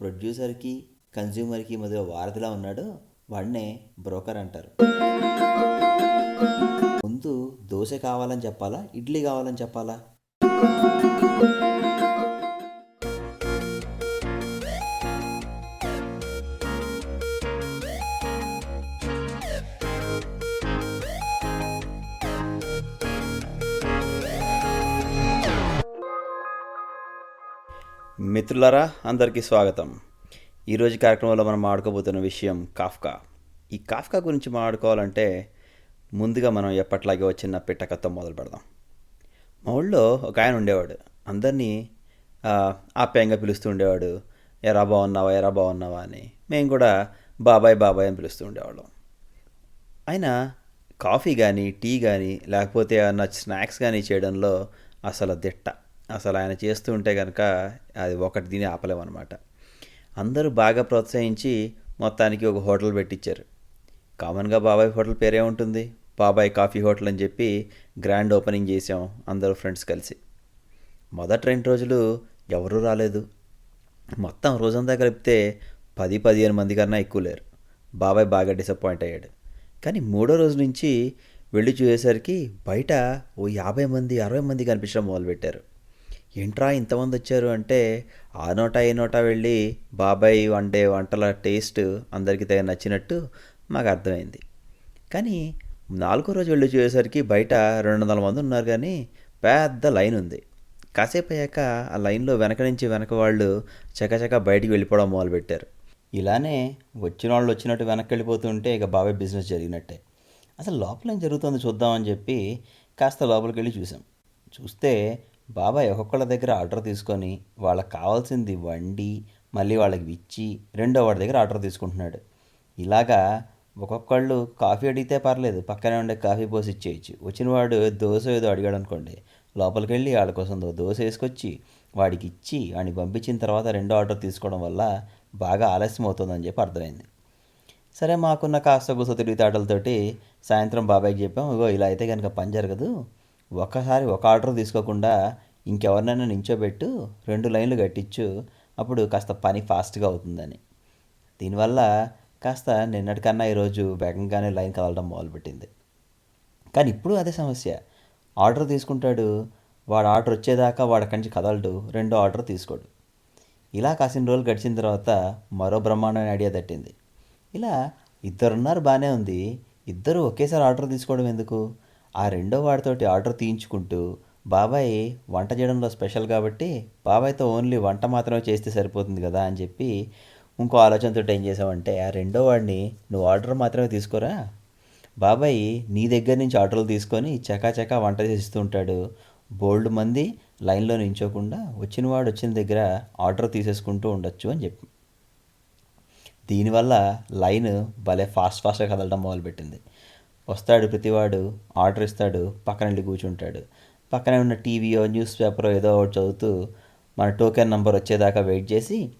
ప్రొడ్యూసర్కి కన్జ్యూమర్కి మధ్య వారధిలా ఉన్నాడో. వాడినే బ్రోకర్ అంటారు. ముందు దోశ కావాలని చెప్పాలా? ఇడ్లీ కావాలని చెప్పాలా? మిత్రులరా అందరికీ స్వాగతం. ఈరోజు కార్యక్రమంలో మనం ఆడుకోబోతున్న విషయం కాఫ్కా. ఈ కాఫ్కా గురించి మాట్లాడుకోవాలంటే ముందుగా మనం ఎప్పట్లాగే వచ్చిన పిట్టకతో మొదలు పెడదాం. మా ఊళ్ళో ఒక ఆయన ఉండేవాడు. అందరినీ ఆప్యాయంగా పిలుస్తూ ఉండేవాడు. ఎరా బాగున్నావా ఎరా బాగున్నావా అని. మేము కూడా బాబాయ్ బాబాయ్ అని పిలుస్తూ ఉండేవాళ్ళం. ఆయన కాఫీ కానీ టీ కానీ లేకపోతే ఏమన్నా స్నాక్స్ కానీ చేయడంలో అసలు దిట్ట. అసలు ఆయన చేస్తూ ఉంటే కనుక అది ఒకటి దీని ఆపలేమన్నమాట. అందరూ బాగా ప్రోత్సహించి మొత్తానికి ఒక హోటల్ పెట్టించారు కామన్గా బాబాయ్ హోటల్ పేరే ఉంటుంది. బాబాయ్ కాఫీ హోటల్ అని చెప్పి గ్రాండ్ ఓపెనింగ్ చేసాం అందరూ ఫ్రెండ్స్ కలిసి. మొదటి రెండు రోజులు ఎవరూ రాలేదు. మొత్తం రోజంతా కలిపితే పది పదిహేను మంది కన్నా ఎక్కువ లేరు. బాబాయ్ బాగా డిసప్పాయింట్ అయ్యాడు. కానీ మూడో రోజు నుంచి వెళ్ళి చూసేసరికి బయట ఓ యాభై మంది అరవై మంది కనిపించడం మొదలుపెట్టారు. ఏంట్రా ఇంతమంది వచ్చారు? అంటే ఆ నోట ఈ నోట వెళ్ళి బాబాయ్ వండే వంటల టేస్ట్ అందరికీ తెగ నచ్చినట్టు మాకు అర్థమైంది. కానీ నాలుగో రోజు వెళ్ళి చూసేసరికి బయట రెండు వందల మంది ఉన్నారు కానీ పెద్ద లైన్ ఉంది. కాసేపు అయ్యాక ఆ లైన్లో వెనక నుంచి వెనక వాళ్ళు చకచక బయటికి వెళ్ళిపోవడం మొదలుపెట్టారు. ఇలానే వచ్చిన వాళ్ళు వచ్చినట్టు వెనక్కి వెళ్ళిపోతుంటే ఇక బాబాయ్ బిజినెస్ జరిగినట్టే. అసలు లోపల ఏం జరుగుతుందో చూద్దామని చెప్పి కాస్త లోపలికి వెళ్ళి చూసాం చూస్తే బాబాయ్ ఒక్కొక్కళ్ళ దగ్గర ఆర్డర్ తీసుకొని వాళ్ళకి కావాల్సింది వండి మళ్ళీ వాళ్ళకి ఇచ్చి రెండో వాడి దగ్గర ఆర్డర్ తీసుకుంటున్నాడు. ఇలాగా ఒక్కొక్కళ్ళు కాఫీ అడిగితే పర్లేదు పక్కనే ఉండే కాఫీ పోసి ఇచ్చేయచ్చు. వచ్చిన వాడు దోశ ఏదో అడిగాడు అనుకోండి లోపలికి వెళ్ళి వాళ్ళ కోసం దోశ వేసుకొచ్చి వాడికి ఇచ్చి వాడిని పంపించిన తర్వాత రెండో ఆర్డర్ తీసుకోవడం వల్ల బాగా ఆలస్యం అవుతుందని చెప్పి అర్థమైంది. సరే మాకున్న కాస్త గుస తిరిగితాటలతోటి సాయంత్రం బాబాయ్కి చెప్పాం ఇగో ఇలా అయితే కనుక పని జరగదు ఒక్కసారి ఒక ఆర్డర్ తీసుకోకుండా ఇంకెవరినైనా నించోబెట్టు రెండు లైన్లు కట్టించు అప్పుడు కాస్త పని ఫాస్ట్గా అవుతుందని. దీనివల్ల కాస్త నిన్నటికన్నా ఈరోజు వేగంగానే లైన్ కదలడం మొదలుపెట్టింది. కానీ ఇప్పుడు అదే సమస్య. ఆర్డర్ తీసుకుంటాడు వాడు ఆర్డర్ వచ్చేదాకా వాడి కంచి కదలడు రెండో ఆర్డర్ తీసుకోడు. ఇలా కాసిన రోజులు గడిచిన తర్వాత మరో బ్రహ్మాండమైన ఐడియా తట్టింది. ఇలా ఇద్దరున్నారు బాగానే ఉంది ఇద్దరు ఒకేసారి ఆర్డర్ తీసుకోవడం ఎందుకు? ఆ రెండో వాడితోటి ఆర్డర్ తీయించుకుంటూ బాబాయ్ వంట చేయడంలో స్పెషల్ కాబట్టి బాబాయ్తో ఓన్లీ వంట మాత్రమే చేస్తే సరిపోతుంది కదా అని చెప్పి ఇంకో ఆలోచనతో ఏం చేసామంటే ఆ రెండో వాడిని నువ్వు ఆర్డర్ మాత్రమే తీసుకోరా? బాబాయ్ నీ దగ్గర నుంచి ఆర్డర్లు తీసుకొని చకాచకా వంట చేస్తూ ఉంటాడు. బోల్డ్ మంది లైన్లో నించోకుండా వచ్చిన వాడు వచ్చిన దగ్గర ఆర్డర్ తీసేసుకుంటూ ఉండొచ్చు అని చెప్పి. దీనివల్ల లైన్ భలే ఫాస్ట్ ఫాస్ట్గా కదలడం మొదలుపెట్టింది. వస్తాడు ప్రతివాడు ఆర్డర్ ఇస్తాడు పక్కన వెళ్ళి కూర్చుంటాడు. పక్కనే ఉన్న టీవీయో న్యూస్ పేపరో ఏదో ఒకటి చదువుతూ మన టోకెన్ నెంబర్ వచ్చేదాకా వెయిట్ చేసి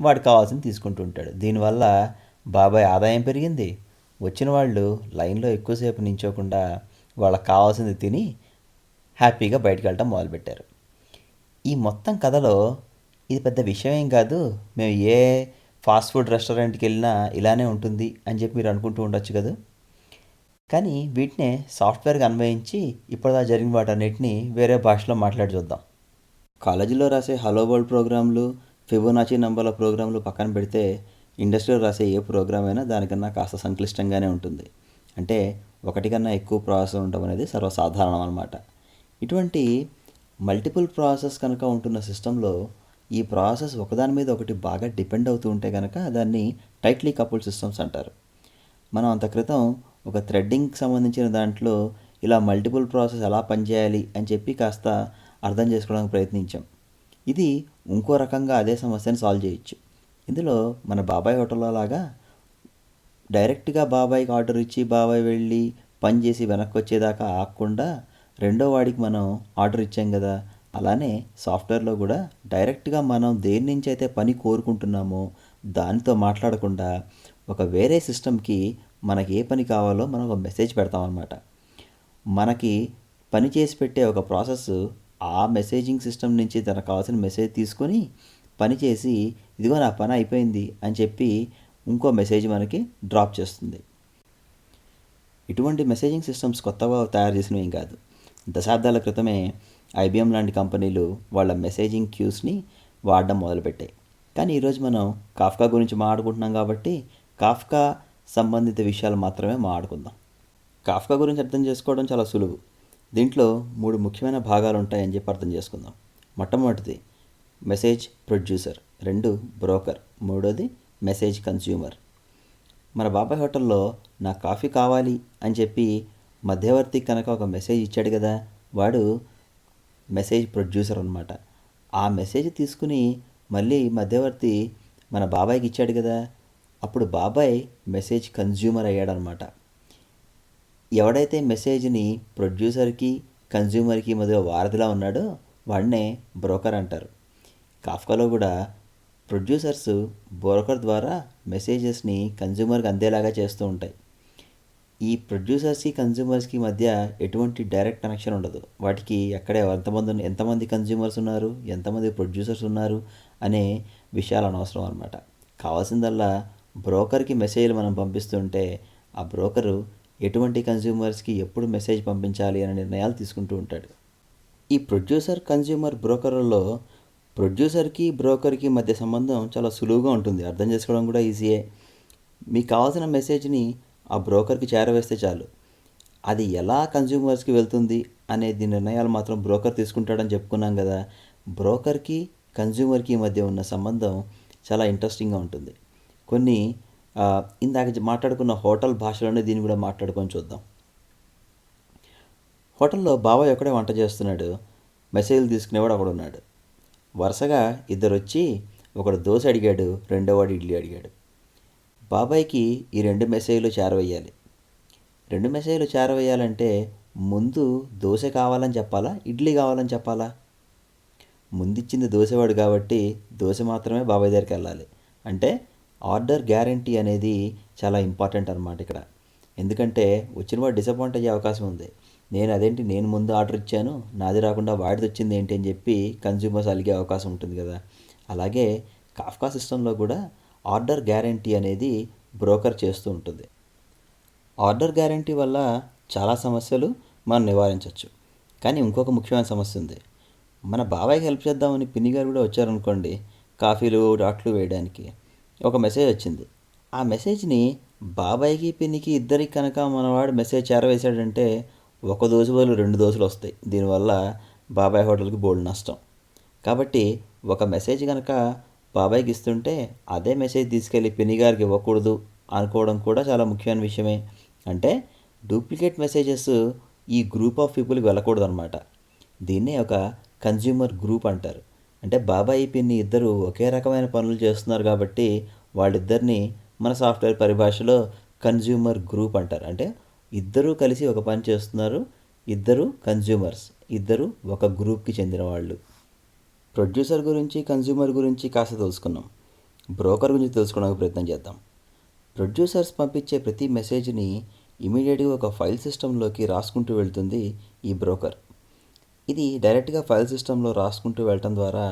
వాడు కావాల్సింది తీసుకుంటూ ఉంటాడు దీనివల్ల బాబాయ్ ఆదాయం పెరిగింది. వచ్చిన వాళ్ళు లైన్లో ఎక్కువసేపు నించోకుండా వాళ్ళకి కావాల్సింది తిని హ్యాపీగా బయటకు వెళ్ళటం మొదలుపెట్టారు. ఈ మొత్తం కథలో ఇది పెద్ద విషయం ఏం కాదు. మేము ఏ ఫాస్ట్ ఫుడ్ రెస్టారెంట్కి వెళ్ళినా ఇలానే ఉంటుంది అని చెప్పి మీరు అనుకుంటూ ఉండొచ్చు కదా? కానీ వీటినే సాఫ్ట్వేర్కి అన్వయించి ఇప్పటిదా జరిగిన వాటన్నిటిని వేరే భాషలో మాట్లాడి చూద్దాం. కాలేజీలో రాసే హలో వరల్డ్ ప్రోగ్రాంలు ఫిబోనాచి నంబర్ల ప్రోగ్రాంలు పక్కన పెడితే ఇండస్ట్రీలో రాసే ఏ ప్రోగ్రామ్ అయినా దానికన్నా కాస్త సంక్లిష్టంగానే ఉంటుంది. అంటే ఒకటి కన్నా ఎక్కువ ప్రాసెస్ ఉండడం అనేది సర్వసాధారణం అనమాట ఇటువంటి మల్టిపుల్ ప్రాసెస్ కనుక ఉంటున్న సిస్టంలో ఈ ప్రాసెస్ ఒకదాని మీద ఒకటి బాగా డిపెండ్ అవుతూ ఉంటే కనుక దాన్ని టైట్లీ కపుల్ సిస్టమ్స్ అంటారు. మనం అంత క్రితం ఒక థ్రెడ్డింగ్కి సంబంధించిన దాంట్లో ఇలా మల్టిపుల్ ప్రాసెస్ ఎలా పనిచేయాలి అని చెప్పి కాస్త అర్థం చేసుకోవడానికి ప్రయత్నించాం. ఇది ఇంకో రకంగా అదే సమస్యని సాల్వ్ చేయొచ్చు. ఇందులో మన బాబాయ్ హోటల్లో లాగా డైరెక్ట్గా బాబాయ్కి ఆర్డర్ ఇచ్చి బాబాయ్ వెళ్ళి పని చేసి వెనక్కి వచ్చేదాకా ఆగకుండా రెండో వాడికి మనం ఆర్డర్ ఇచ్చాం కదా అలానే సాఫ్ట్వేర్లో కూడా డైరెక్ట్గా మనం దేని నుంచి అయితే పని కోరుకుంటున్నామో దానితో మాట్లాడకుండా ఒక వేరే సిస్టమ్కి మనకి ఏ పని కావాలో మనం ఒక మెసేజ్ పెడతాం అనమాట మనకి పని చేసి పెట్టే ఒక ప్రాసెస్ ఆ మెసేజింగ్ సిస్టమ్ నుంచి తనకు కావాల్సిన మెసేజ్ తీసుకొని పని చేసి ఇదిగో నా పని అయిపోయింది అని చెప్పి ఇంకో మెసేజ్ మనకి డ్రాప్ చేస్తుంది. ఇటువంటి మెసేజింగ్ సిస్టమ్స్ కొత్తగా తయారు చేసినవి కాదు. దశాబ్దాల క్రితమే ఐబిఎం లాంటి కంపెనీలు వాళ్ళ మెసేజింగ్ క్యూస్ని వాడడం మొదలుపెట్టాయి. కానీ ఈరోజు మనం కాఫ్కా గురించి మాట్లాడుకుంటున్నాం కాబట్టి కాఫ్కా సంబంధిత విషయాలు మాత్రమే మాట్లాడుకుందాం. కాఫ్కా గురించి అర్థం చేసుకోవడం చాలా సులువు. దీంట్లో మూడు ముఖ్యమైన భాగాలు ఉంటాయని చెప్పి అర్థం చేసుకుందాం. మొట్టమొదటిది మెసేజ్ ప్రొడ్యూసర్. రెండు బ్రోకర్. మూడోది మెసేజ్ కన్స్యూమర్. మన బాబాయ్ హోటల్లో నా కాఫీ కావాలి అని చెప్పి మధ్యవర్తి కనుక ఒక మెసేజ్ ఇచ్చాడు కదా వాడు మెసేజ్ ప్రొడ్యూసర్ అనమాట ఆ మెసేజ్ తీసుకుని మళ్ళీ మధ్యవర్తి మన బాబాయ్కి ఇచ్చాడు కదా అప్పుడు బాబాయ్ మెసేజ్ కన్జ్యూమర్ అయ్యాడనమాట. ఎవడైతే మెసేజ్ని ప్రొడ్యూసర్కి కన్జ్యూమర్కి మధ్య వారధిలా ఉన్నాడో వాడినే బ్రోకర్ అంటారు. కాఫ్కాలో కూడా ప్రొడ్యూసర్స్ బ్రోకర్ ద్వారా మెసేజెస్ని కన్జ్యూమర్కి అందేలాగా చేస్తూ ఉంటాయి. ఈ ప్రొడ్యూసర్స్కి కన్జ్యూమర్స్కి మధ్య ఎటువంటి డైరెక్ట్ కనెక్షన్ ఉండదు. వాటికి ఎక్కడ ఎంతమంది ఎంతమంది కన్జ్యూమర్స్ ఉన్నారు ఎంతమంది ప్రొడ్యూసర్స్ ఉన్నారు అనే విషయాలు అనవసరం అనమాట కావాల్సిందల్లా బ్రోకర్కి మెసేజ్లు మనం పంపిస్తుంటే ఆ బ్రోకరు ఎటువంటి కన్జ్యూమర్స్కి ఎప్పుడు మెసేజ్ పంపించాలి అనే నిర్ణయాలు తీసుకుంటూ ఉంటాడు. ఈ ప్రొడ్యూసర్ కన్జ్యూమర్ బ్రోకర్లలో ప్రొడ్యూసర్కి బ్రోకర్కి మధ్య సంబంధం చాలా సులువుగా ఉంటుంది. అర్థం చేసుకోవడం కూడా ఈజీయే. మీకు కావాల్సిన మెసేజ్ని ఆ బ్రోకర్కి చేరవేస్తే చాలు. అది ఎలా కన్జ్యూమర్స్కి వెళ్తుంది అనేది నిర్ణయాలు మాత్రం బ్రోకర్ తీసుకుంటాడని చెప్పుకున్నాం కదా. బ్రోకర్కి కన్జ్యూమర్కి మధ్య ఉన్న సంబంధం చాలా ఇంట్రెస్టింగ్గా ఉంటుంది. కొన్ని ఇందాక మాట్లాడుకున్న హోటల్ భాషలోనే దీన్ని కూడా మాట్లాడుకొని చూద్దాం. హోటల్లో బాబాయ్ ఒక్కడే వంట చేస్తున్నాడు మెసేజ్లు తీసుకునేవాడు ఒకడు ఉన్నాడు వరుసగా ఇద్దరు వచ్చి ఒకడు దోశ అడిగాడు రెండోవాడు ఇడ్లీ అడిగాడు. బాబాయ్కి ఈ రెండు మెసేజ్లు చేరవేయాలి. రెండు మెసేజ్లు చేరవేయాలంటే ముందు దోశ కావాలని చెప్పాలా ఇడ్లీ కావాలని చెప్పాలా? ముందిచ్చింది దోశవాడు కాబట్టి దోశ మాత్రమే బాబాయ్ దగ్గరికి వెళ్ళాలి. అంటే ఆర్డర్ గ్యారంటీ అనేది చాలా ఇంపార్టెంట్ అనమాట ఇక్కడ. ఎందుకంటే వచ్చిన వాడు డిసప్పాయింట్ అయ్యే అవకాశం ఉంది. నేను అదేంటి నేను ముందు ఆర్డర్ ఇచ్చాను నాది రాకుండా వాడిది వచ్చింది ఏంటి అని చెప్పి కన్జ్యూమర్స్ అలిగే అవకాశం ఉంటుంది కదా. అలాగే కాఫ్కా సిస్టంలో కూడా ఆర్డర్ గ్యారంటీ అనేది బ్రోకర్ చేస్తూ ఉంటుంది. ఆర్డర్ గ్యారంటీ వల్ల చాలా సమస్యలు మనం నివారించవచ్చు కానీ ఇంకొక ముఖ్యమైన సమస్య ఉంది. మన బాబాయ్కి హెల్ప్ చేద్దామని పిన్ని గారు కూడా వచ్చారనుకోండి కాఫీలు డాట్లు వేయడానికి. ఒక మెసేజ్ వచ్చింది. ఆ మెసేజ్ని బాబాయ్కి పిన్నికి ఇద్దరికి కనుక మనవాడు మెసేజ్ చేరవేశాడంటే ఒక దోశ బదులు రెండు దోశలు వస్తాయి. దీనివల్ల బాబాయ్ హోటల్కి బోల్డ్ నష్టం. కాబట్టి ఒక మెసేజ్ కనుక బాబాయ్కి ఇస్తుంటే అదే మెసేజ్ తీసుకెళ్ళి పిన్ని గారికి ఇవ్వకూడదు అనుకోవడం కూడా చాలా ముఖ్యమైన విషయమే. అంటే డూప్లికేట్ మెసేజెస్ ఈ గ్రూప్ ఆఫ్ పీపుల్కి వెళ్ళకూడదు అనమాట దీన్నే ఒక కన్జ్యూమర్ గ్రూప్ అంటారు. అంటే బాబాయి పిన్ని ఇద్దరు ఒకే రకమైన పనులు చేస్తున్నారు కాబట్టి వాళ్ళిద్దరిని మన సాఫ్ట్వేర్ పరిభాషలో కన్జ్యూమర్ గ్రూప్ అంటారు. అంటే ఇద్దరూ కలిసి ఒక పని చేస్తున్నారు ఇద్దరు కన్జ్యూమర్స్ ఇద్దరు ఒక గ్రూప్కి చెందిన వాళ్ళు. ప్రొడ్యూసర్ గురించి కన్జ్యూమర్ గురించి కాస్త తెలుసుకున్నాం బ్రోకర్ గురించి తెలుసుకోవడానికి ప్రయత్నం చేద్దాం. ప్రొడ్యూసర్స్ పంపించే ప్రతి మెసేజ్ని ఇమీడియట్గా ఒక ఫైల్ సిస్టంలోకి రాసుకుంటూ వెళ్తుంది ఈ బ్రోకర్. ఇది డైరెక్ట్గా ఫైల్ సిస్టంలో రాసుకుంటూ వెళ్ళటం ద్వారా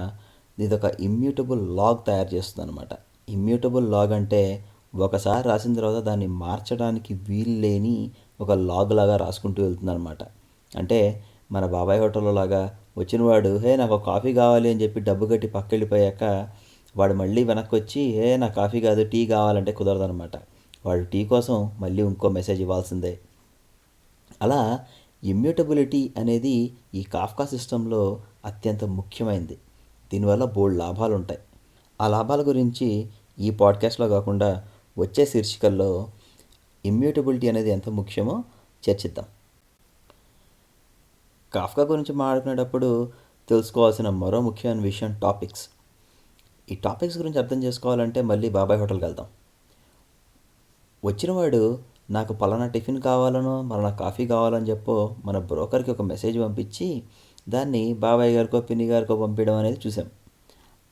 ఇది ఒక ఇమ్యూటబుల్ లాగ్ తయారు చేస్తుంది అనమాట ఇమ్యూటబుల్ లాగ్ అంటే ఒకసారి రాసిన తర్వాత దాన్ని మార్చడానికి వీలు లేని ఒక లాగ్ లాగా రాసుకుంటూ వెళ్తుంది అనమాట అంటే మన బాబాయ్ హోటల్లో లాగా వచ్చినవాడు హే నాకు కాఫీ కావాలి అని చెప్పి డబ్బు కట్టి పక్క వెళ్ళిపోయాక వాడు మళ్ళీ వెనక్కి వచ్చి హే నాకు కాఫీ కాదు టీ కావాలంటే కుదరదు అనమాట వాడు టీ కోసం మళ్ళీ ఇంకో మెసేజ్ ఇవ్వాల్సిందే. అలా ఇమ్యూటబిలిటీ అనేది ఈ కాఫ్కా సిస్టంలో అత్యంత ముఖ్యమైనది దీనివల్ల బోల్డ్ లాభాలు ఉంటాయి ఆ లాభాల గురించి ఈ పాడ్కాస్ట్లో కాకుండా వచ్చే శీర్షికల్లో ఇమ్యూటబిలిటీ అనేది ఎంత ముఖ్యమో చర్చిద్దాం. కాఫ్కా గురించి మాట్లాడుకునేటప్పుడు తెలుసుకోవాల్సిన మరో ముఖ్యమైన విషయం టాపిక్స్. ఈ టాపిక్స్ గురించి అర్థం చేసుకోవాలంటే మళ్ళీ బాబాయ్ హోటల్కి వెళ్దాం. వచ్చినవాడు నాకు పలానా టిఫిన్ కావాలనో మరలా కాఫీ కావాలని చెప్పో మన బ్రోకర్కి ఒక మెసేజ్ పంపించి దాన్ని బాబాయ్ గారికో పిన్ని గారికో పంపించడం అనేది చూసాం.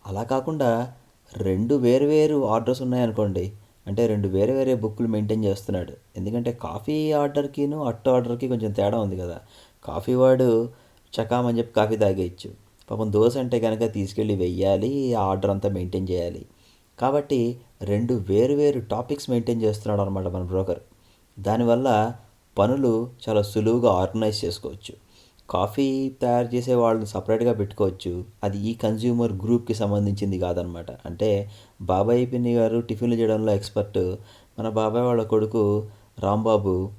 అలా కాకుండా రెండు వేరు ఆర్డర్స్ ఉన్నాయనుకోండి అంటే రెండు వేరే వేరే బుక్లు మెయింటైన్ చేస్తున్నాడు. ఎందుకంటే కాఫీ ఆర్డర్కిను అట్టు ఆర్డర్కి కొంచెం తేడా ఉంది కదా. కాఫీ వాడు చకామని చెప్పి కాఫీ తాగేయచ్చు. పాపం దోశ అంటే కనుక తీసుకెళ్ళి వెయ్యాలి ఆ ఆర్డర్ అంతా మెయింటైన్ చేయాలి. కాబట్టి రెండు వేరు వేరు టాపిక్స్ మెయింటైన్ చేస్తున్నాడు అనమాట మన బ్రోకర్. దానివల్ల పనులు చాలా సులువుగా ఆర్గనైజ్ చేసుకోవచ్చు. కాఫీ తయారు చేసే వాళ్ళని సపరేట్గా పెట్టుకోవచ్చు. అది ఈ కన్జ్యూమర్ గ్రూప్కి సంబంధించింది కాదనమాట. అంటే బాబాయ్ పిన్ని గారు టిఫిన్లు చేయడంలో ఎక్స్పర్ట్ మన బాబాయ్ వాళ్ళ కొడుకు రాంబాబు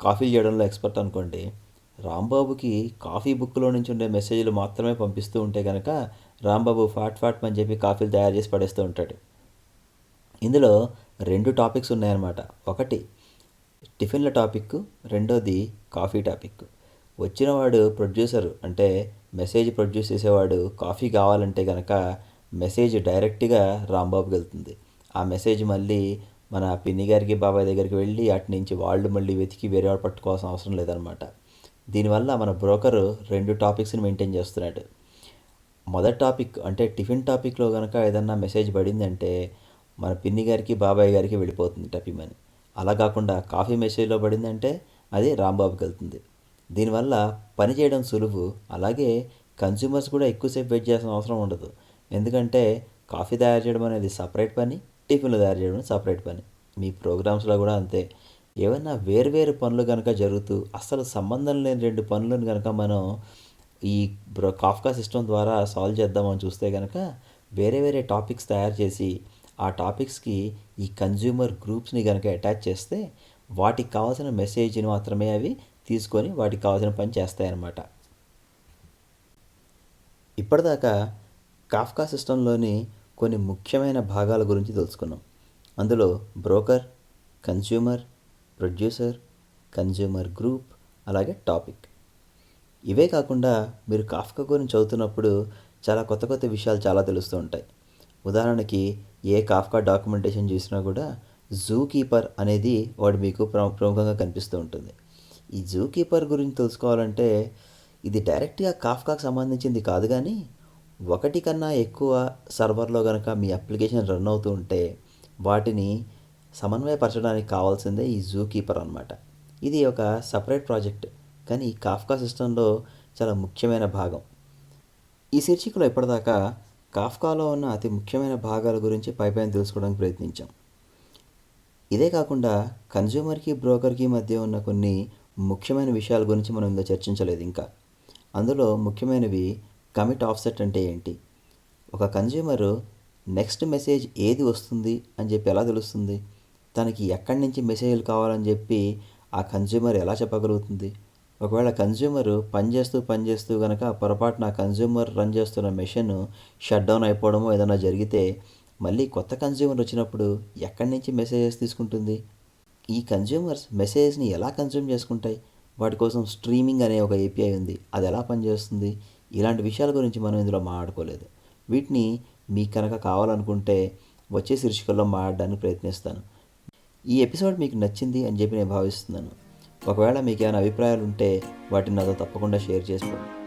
కాఫీ చేయడంలో ఎక్స్పర్ట్ అనుకోండి. రాంబాబుకి కాఫీ బుక్లో నుంచి ఉండే మెసేజ్లు మాత్రమే పంపిస్తూ ఉంటే కనుక రాంబాబు ఫాట్ ఫాట్ అని చెప్పి కాఫీలు తయారు చేసి పడేస్తూ ఉంటాడు. ఇందులో రెండు టాపిక్స్ ఉన్నాయన్నమాట. ఒకటి టిఫిన్ల టాపిక్ రెండోది కాఫీ టాపిక్. వచ్చినవాడు ప్రొడ్యూసర్ అంటే మెసేజ్ ప్రొడ్యూస్ చేసేవాడు కాఫీ కావాలంటే కనుక మెసేజ్ డైరెక్ట్గా రాంబాబుకి వెళ్తుంది. ఆ మెసేజ్ మళ్ళీ మన పిన్ని గారికి బాబాయ్ దగ్గరికి వెళ్ళి అటు నుంచి వాళ్ళు మళ్ళీ వెతికి వేరే వాడు పట్టుకోవాల్సిన అవసరం లేదనమాట దీనివల్ల మన బ్రోకర్ రెండు టాపిక్స్ని మెయింటైన్ చేస్తున్నాడు. మొదటి టాపిక్ అంటే టిఫిన్ టాపిక్లో కనుక ఏదన్నా మెసేజ్ పడిందంటే మన పిన్ని గారికి బాబాయ్ గారికి వెళ్ళిపోతుంది టపిమని అలా కాకుండా కాఫీ మెసేజ్లో పడిందంటే అది రాంబాబుకి వెళ్తుంది. దీనివల్ల పని చేయడం సులువు అలాగే కన్జ్యూమర్స్ కూడా ఎక్కువసేపు వెయిట్ చేయాల్సిన అవసరం ఉండదు. ఎందుకంటే కాఫీ తయారు చేయడం అనేది సపరేట్ పని టిఫిన్లు తయారు చేయడం సపరేట్ పని. మీ ప్రోగ్రామ్స్లో కూడా అంతే. ఏమైనా వేరువేరు పనులు కనుక జరుగుతూ అసలు సంబంధం లేని రెండు పనులను కనుక మనం ఈ బ్రో కాఫ్కా సిస్టమ్ ద్వారా సాల్వ్ చేద్దామని చూస్తే కనుక వేరే వేరే టాపిక్స్ తయారు చేసి ఆ టాపిక్స్కి ఈ కన్జ్యూమర్ గ్రూప్స్ని కనుక అటాచ్ చేస్తే వాటికి కావాల్సిన మెసేజ్ని మాత్రమే అవి తీసుకొని వాటికి కావాల్సిన పని చేస్తాయన్నమాట. ఇప్పటిదాకా కాఫ్కా సిస్టంలోని కొన్ని ముఖ్యమైన భాగాల గురించి తెలుసుకున్నాం. అందులో broker consumer producer consumer group అలాగే టాపిక్. ఇవే కాకుండా మీరు కాఫ్కా గురించి చదువుతున్నప్పుడు చాలా కొత్త కొత్త విషయాలు చాలా తెలుస్తూ ఉంటాయి. ఉదాహరణకి ఏ కాఫ్కా డాక్యుమెంటేషన్ చూసినా కూడా జూ కీపర్ అనేది వాడు మీకు ప్రముఖంగా కనిపిస్తూ ఉంటుంది. ఈ జూ కీపర్ గురించి తెలుసుకోవాలంటే ఇది డైరెక్ట్గా కాఫ్కాకు సంబంధించింది కాదు కానీ ఒకటి కన్నా ఎక్కువ సర్వర్లో కనుక మీ అప్లికేషన్ రన్ అవుతూ ఉంటే వాటిని సమన్వయపరచడానికి కావాల్సిందే ఈ జూ కీపర్ అనమాట ఇది ఒక సపరేట్ ప్రాజెక్ట్ కానీ ఈ కాఫ్కా సిస్టంలో చాలా ముఖ్యమైన భాగం. ఈ శీర్షికలో ఇప్పటిదాకా కాఫ్కాలో ఉన్న అతి ముఖ్యమైన భాగాల గురించి పైపైన తెలుసుకోవడానికి ప్రయత్నించాం. ఇదే కాకుండా కన్జ్యూమర్కి బ్రోకర్కి మధ్య ఉన్న కొన్ని ముఖ్యమైన విషయాల గురించి మనం ఇందులో చర్చించలేదు ఇంకా. అందులో ముఖ్యమైనవి కమిట్ ఆఫ్సెట్ అంటే ఏంటి? ఒక కన్జ్యూమరు నెక్స్ట్ మెసేజ్ ఏది వస్తుంది అని చెప్పి ఎలా తెలుస్తుంది? తనకి ఎక్కడి నుంచి మెసేజ్లు కావాలని చెప్పి ఆ కన్జ్యూమర్ ఎలా చెప్పగలుగుతుంది? ఒకవేళ కన్జ్యూమర్ పనిచేస్తూ పనిచేస్తూ కనుక పొరపాటున కన్జ్యూమర్ రన్ చేస్తున్న మెషిన్ షట్ డౌన్ అయిపోవడమో ఏదైనా జరిగితే మళ్ళీ కొత్త కన్జ్యూమర్ వచ్చినప్పుడు ఎక్కడి నుంచి మెసేజెస్ తీసుకుంటుంది? ఈ కన్జ్యూమర్స్ మెసేజ్ని ఎలా కన్జ్యూమ్ చేసుకుంటాయి? వాటి కోసం స్ట్రీమింగ్ అనే ఒక ఏపీఐ ఉంది. అది ఎలా పనిచేస్తుంది? ఇలాంటి విషయాల గురించి మనం ఇందులో మాట్లాడుకోలేదు. వీటిని మీకు కనుక కావాలనుకుంటే వచ్చే శీర్షికల్లో మాట్లాడడానికి ప్రయత్నిస్తాను. ఈ ఎపిసోడ్ మీకు నచ్చింది అని చెప్పి నేను భావిస్తున్నాను. ఒకవేళ మీకు ఏమైనా అభిప్రాయాలు ఉంటే వాటిని నాతో తప్పకుండా షేర్ చేసుకోండి.